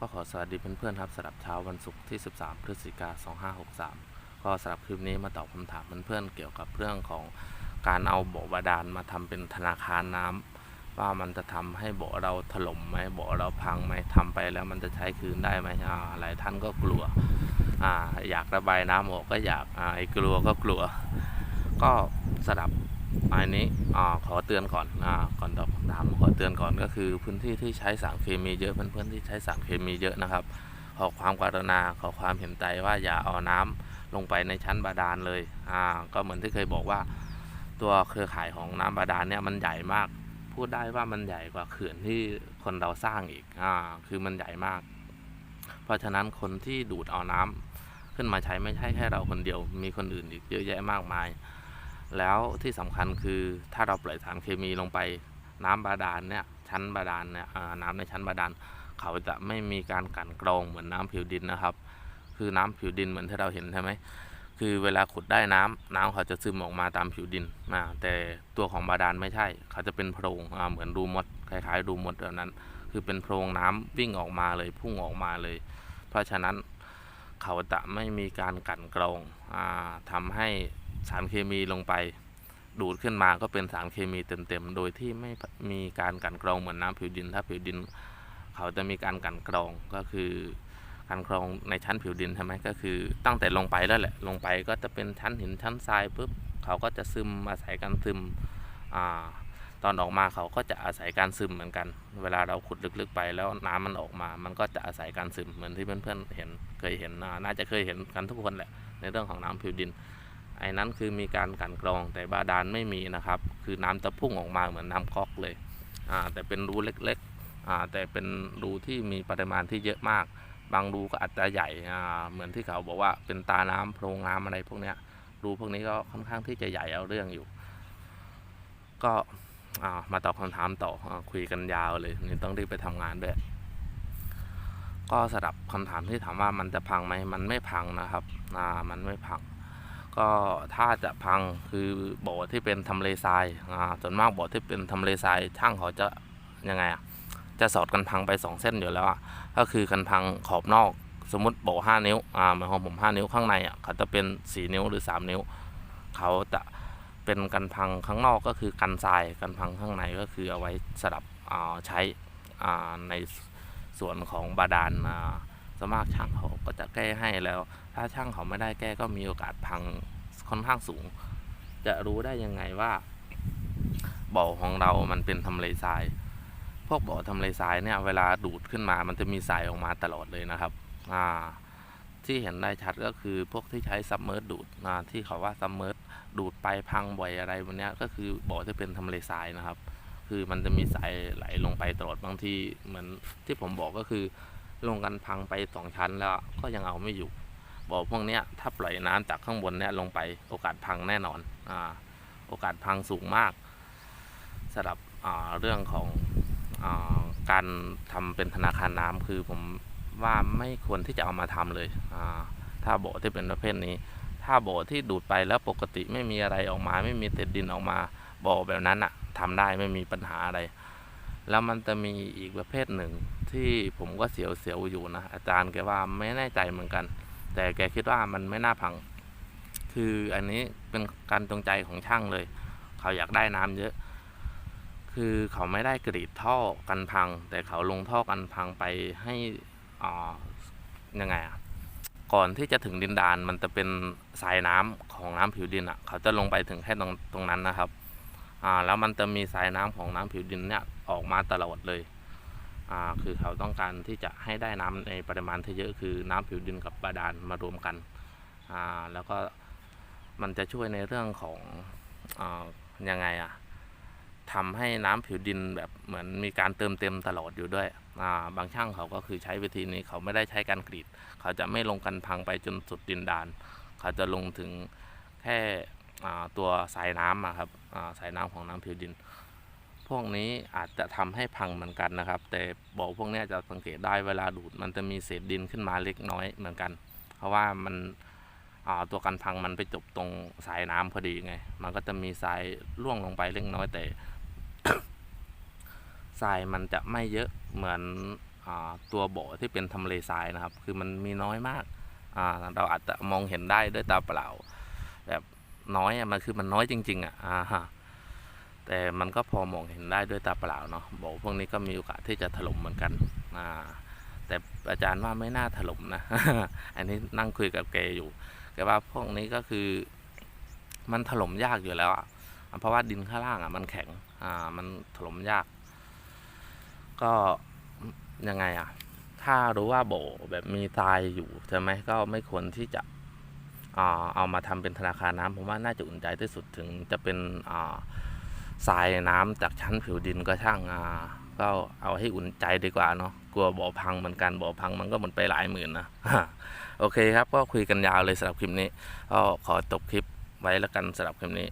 ก็ขอสวัสดีเพื่อนๆครับสำหรับเช้าวันศุกร์ที่ 13 พฤศจิกา2563 ก็สำหรับคลิปนี้มาตอบคำถามเพื่อนๆเกี่ยวกับเรื่องของการเอาบ่อบาดาลมาทำเป็นธนาคารน้ำว่ามันจะทำให้บ่อเราถล่มไหมบ่อเราพังไหมทำไปแล้วมันจะใช้คืนได้ไหมอ่าหลายท่านก็กลัวออยากระบายน้ำออกก็อยากไอ้กลัวก็กลัว ก็สำหรับ อันนี้อขอเตือนก่อนอก่อนตอบคำถามขอเตือนก่อนก็คือพื้นที่ที่ใช้สารเคมีเยอะเพื่อนๆที่ใช้สารเคมีเยอะนะครับ ขอความกรุณาขอความเห็นใจว่าอย่าเอาน้ำลงไปในชั้นบาดาลเลยอ่าก็เหมือนที่เคยบอกว่า ตัวเครือข่ายของน้ำบาดาลเนี่ยมันใหญ่มาก พูดได้ว่ามันใหญ่กว่าเขื่อนที่คนเราสร้างอีกอ่าคือมันใหญ่มาก เพราะฉะนั้นคนที่ดูดเอาน้ำขึ้นมาใช้ไม่ใช่แค่เราคนเดียว มีคนอื่นอีกเยอะแยะมากมาย แล้วที่สำคัญคือถ้าเราปล่อยสารเคมีลงไปน้ำบาดาลเนี่ยชั้นบาดาลเนี่ยน้ำในชั้นบาดาลเขาจะไม่มีการกันกรองเหมือนน้ำผิวดินนะครับ คือน้ำผิวดินเหมือนที่เราเห็นใช่ไหมคือเวลาขุดได้น้ำน้ำเขาจะซึมออกมาตามผิวดินอ่าแต่ตัวของบาดาลไม่ใช่ เขาจะเป็นโพรงเหมือนรูมดคล้ายๆรูมดแบบนั้น คือเป็นโพรงน้ำวิ่งออกมาเลยพุ่งออกมาเลย เพราะฉะนั้นเขาจะไม่มีการกันกรองอ่าทำให้ สารเคมีลงไป ดูดขึ้นมาก็เป็นสารเคมีเต็มๆ โดยที่ไม่มีการกันกรองเหมือนน้ำผิวดิน ถ้าผิวดิน เขาจะมีการกันกรองก็คือการกรองในชั้นผิวดินใช่ไหมก็คือตั้งแต่ลงไปแล้วแหละ ลงไปก็จะเป็นชั้นหินชั้นทรายปุ๊บเขาก็จะซึมอาศัยการซึมอ่าตอนออกมาเขาก็จะอาศัยการซึมเหมือนกัน เวลาเราขุดลึกๆไปแล้วน้ำมันออกมา มันก็จะอาศัยการซึมเหมือนที่เพื่อนๆเห็นเคยเห็นน่าจะเคยเห็นกันทุกคนแหละในเรื่องของน้ำผิวดิน ไอ้นั้นคือมีการกันกรองแต่บาดาลไม่มีนะครับ คือน้ำจะพุ่งออกมาเหมือนน้ำก๊อกเลยอ่าแต่เป็นรูเล็กๆอ่าแต่เป็นรูที่มีปริมาณที่เยอะมาก บางรูก็อาจจะใหญ่อ่าเหมือนที่เขาบอกว่าเป็นตาน้ำโพรงน้ำอะไรพวกเนี้ยรูพวกนี้ก็ค่อนข้างที่จะใหญ่เอาเรื่องอยู่ ก็อ่ามาตอบคำถามต่ออคุยกันยาวเลยนี่ต้องรีบไปทำงานด้วย ก็สำหรับคำถามที่ถามว่ามันจะพังไหมมันไม่พังนะครับอ่ามันไม่พัง ก็ถ้าจะพังคือบ่อที่เป็นทำเลทรายอ่าส่วนมากบ่อที่เป็นทำเลทรายช่างเขาจะยังไงอะจะสอดกันพังไปสองเส้นอยู่แล้วอะก็คือกันพังขอบนอกสมมติโบห้านิ้ว อ่าหมือนของผมห้านิ้วข้างในอะเขาจะเป็นสี่นิ้วหรือสามนิ้ว เขาจะเป็นกันพังข้างนอกก็คือกันทรายกันพังข้างในก็คือเอาไว้สลับอ่าใช้อ่าในส่วนของบาดาลอ่า สมากช่างเขาก็จะแก้ให้แล้ว ถ้าช่างเขาไม่ได้แก้ก็มีโอกาสพังค่อนข้างสูง จะรู้ได้ยังไงว่าบ่อของเรามันเป็นทำเลทราย พวกบ่อทำเลทรายเนี่ยเวลาดูดขึ้นมามันจะมีสายออกมาตลอดเลยนะครับอ่าที่เห็นได้ชัดก็คือพวกที่ใช้ซับเมอร์ดูดอ่าที่เขาว่าซับเมอร์ดูดไปพังบ่อยอะไรวันนี้ก็คือบ่อที่เป็นทำเลทรายนะครับ คือมันจะมีสายไหลลงไปตลอดบางทีเหมือนที่ผมบอกก็คือ ลงกันพังไปสองชั้นแล้วก็ยังเอาไม่อยู่บ่อพวกนี้ถ้าปล่อยน้ำจากข้างบนเนี่ยลงไปโอกาสพังแน่นอนอ่าโอกาสพังสูงมากสำหรับเรื่องของอการทำเป็นธนาคารน้ำคือผมว่าไม่ควรที่จะเอามาทำเลยอ่าถ้าบ่อที่เป็นประเภทนี้ ถ้าบ่อที่ดูดไปแล้วปกติไม่มีอะไรออกมา ไม่มีเศษดินออกมาบ่อแบบนั้นอะทำได้ไม่มีปัญหาอะไร แล้วมันจะมีอีกประเภทหนึ่ง ที่ผมก็เสียวๆอยู่นะอาจารย์แกว่าไม่แน่ใจเหมือนกัน แต่แกคิดว่ามันไม่น่าพัง คืออันนี้เป็นการจงใจของช่างเลย เขาอยากได้น้ำเยอะ คือเขาไม่ได้กรีดท่อกันพัง แต่เขาลงท่อกันพังไปให้อ่ายังไงอะก่อนที่จะถึงดินดานมันจะเป็นสายน้ำของน้ำผิวดินอะเขาจะลงไปถึงแค่ตรงตรงนั้นนะครับ อ่าแล้วมันจะมีสายน้ำของน้ำผิวดินเนี่ยออกมาตลอดเลย คือเขาต้องการที่จะให้ได้น้ำในปริมาณที่เยอะคือน้ำผิวดินกับบาดาลมารวมกัน แล้วก็มันจะช่วยในเรื่องของอยังไงอะทำให้น้ำผิวดินแบบเหมือนมีการเติมเต็มตลอดอยู่ด้วย บางช่างเขาก็คือใช้วิธีนี้เขาไม่ได้ใช้การกรีด เขาจะไม่ลงกันพังไปจนสุดดินดาน เขาจะลงถึงแค่ตัวสายน้ำครับสายน้ำของน้ำผิวดิน พวกนี้อาจจะทำให้พังเหมือนกันนะครับ แต่บ่อพวกนี้จะสังเกตได้เวลาดูด มันจะมีเศษดินขึ้นมาเล็กน้อยเหมือนกัน เพราะว่ามันตัวกันพังมันไปจบตรงสายน้ำพอดีไง มันก็จะมีทรายร่วงลงไปเล็กน้อยแต่ทรายมันจะไม่เยอะเหมือนอตัวบ่อที่เป็นทำเลทรายนะครับ คือมันมีน้อยมากาเราอาจจะมองเห็นได้ด้วยตาเปล่า แบบน้อยมันคือมันน้อยจริง ๆ อะอ่าฮะ แต่มันก็พอมองเห็นได้ด้วยตาเปล่าเนาะบ่อพวกนี้ก็มีโอกาสที่จะถล่มเหมือนกันอ่าแต่อาจารย์ว่าไม่น่าถล่มนะ อันนี้นั่งคุยกับแกอยู่ แกว่าพวกนี้ก็คือมันถล่มยากอยู่แล้วอะ เพราะว่าดินข้างล่างอะมันแข็ง อ่า มันถล่มยาก ก็ยังไงอะ ถ้ารู้ว่าโบแบบมีทรายอยู่ใช่ไหมก็ไม่ควรที่จะอ่าเอามาทำเป็นธนาคารน้ำผมว่าน่าจะอุ่นใจที่สุดถึงจะเป็นอ่า ทรายน้ำจากชั้นผิวดินก็ช่างอ่าก็เอาให้อุ่นใจดีกว่าเนาะกลัวบ่อพังเหมือนกันบ่อพังมันก็หมดไปหลายหมื่นนะโอเคครับก็คุยกันยาวเลยสำหรับคลิปนี้ก็ขอจบคลิปไว้แล้วกันสำหรับคลิปนี้